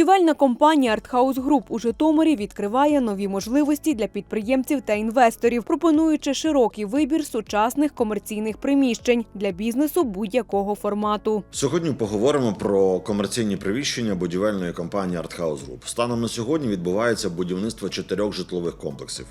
Будівельна компанія Артхаус Груп у Житомирі відкриває нові можливості для підприємців та інвесторів, пропонуючи широкий вибір сучасних комерційних приміщень для бізнесу будь-якого формату. Сьогодні поговоримо про комерційні приміщення будівельної компанії Артхаус Group. Станом на сьогодні відбувається будівництво чотирьох житлових комплексів.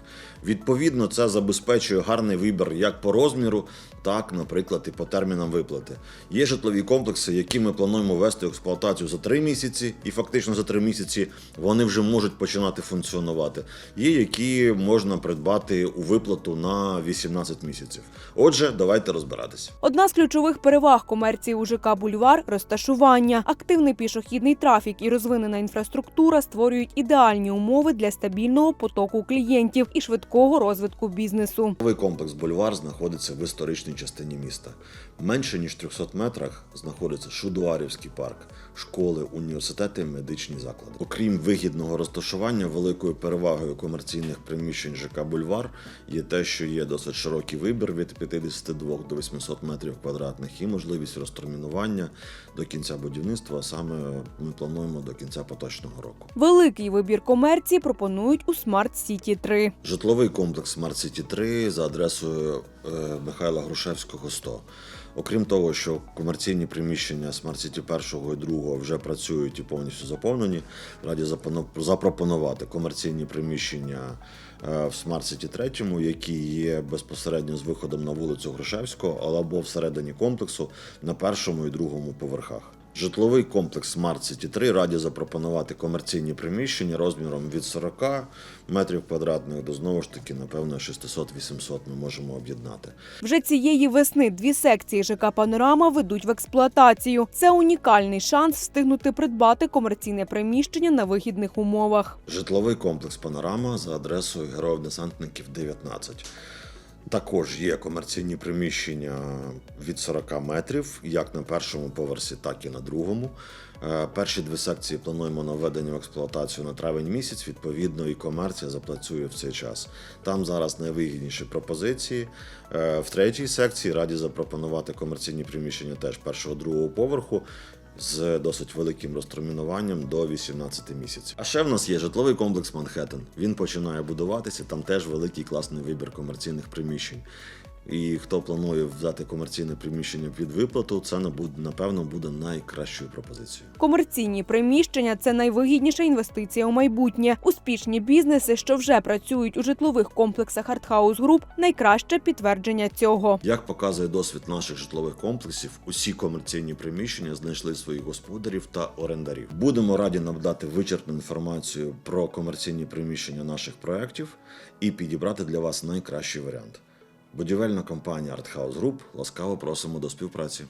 Відповідно, це забезпечує гарний вибір як по розміру, так, наприклад, і по термінам виплати. Є житлові комплекси, які ми плануємо ввести в експлуатацію за три місяці, і фактично за три місяці вони вже можуть починати функціонувати. Є які можна придбати у виплату на 18 місяців. Отже, давайте розбиратися. Одна з ключових переваг комерції у ЖК Бульвар розташування. Активний пішохідний трафік і розвинена інфраструктура створюють ідеальні умови для стабільного потоку клієнтів і швидкого розвитку бізнесу. Новий комплекс Бульвар знаходиться в історичній частині міста. Менше ніж 300 метрах знаходиться Шудуарівський парк, школи, університети, медичні заклади. Окрім вигідного розташування, великою перевагою комерційних приміщень ЖК Бульвар є те, що є досить широкий вибір від 52 до 800 метрів квадратних і можливість розтермінування до кінця будівництва. а Саме ми плануємо до кінця поточного року. Великий вибір комерції пропонують у Смарт Сіті 3. Житловий комплекс Smart City 3 за адресою е, Михайла Грушевського 100. Окрім того, що комерційні приміщення Smart City 1 і 2 вже працюють і повністю заповнені, раді запропонувати комерційні приміщення е, в Smart City 3, які є безпосередньо з виходом на вулицю Грушевського, або всередині комплексу на першому і другому поверхах. Житловий комплекс Smart City 3 раді запропонувати комерційні приміщення розміром від 40 метрів квадратних до знову ж таки, напевно, 600-800 ми можемо об'єднати. Вже цієї весни дві секції ЖК Панорама ведуть в експлуатацію. Це унікальний шанс встигнути придбати комерційне приміщення на вигідних умовах. Житловий комплекс Панорама за адресою Героїв-десантників 19. Також є комерційні приміщення від 40 метрів, як на першому поверсі, так і на другому. Е, Перші дві секції плануємо на введення в експлуатацію на травень місяць. Відповідно, і комерція запрацює в цей час. Там зараз найвигідніші пропозиції. Е, В третій секції раді запропонувати комерційні приміщення теж першого другого поверху з досить великим розтермінуванням до 18 місяців. А ще в нас є житловий комплекс Манхеттен. Він починає будуватися. Там теж великий класний вибір комерційних приміщень. І хто планує взяти комерційне приміщення під виплату, це напевно буде найкращою пропозицією. Комерційні приміщення це найвигідніша інвестиція у майбутнє. Успішні бізнеси, що вже працюють у житлових комплексах Артхаус Груп, найкраще підтвердження цього. Як показує досвід наших житлових комплексів, усі комерційні приміщення знайшли своїх господарів та орендарів. Будемо раді надати вичерпну інформацію про комерційні приміщення наших проєктів і підібрати для вас найкращий варіант. Будівельна компанія Артхаус Group ласкаво просимо до співпраці.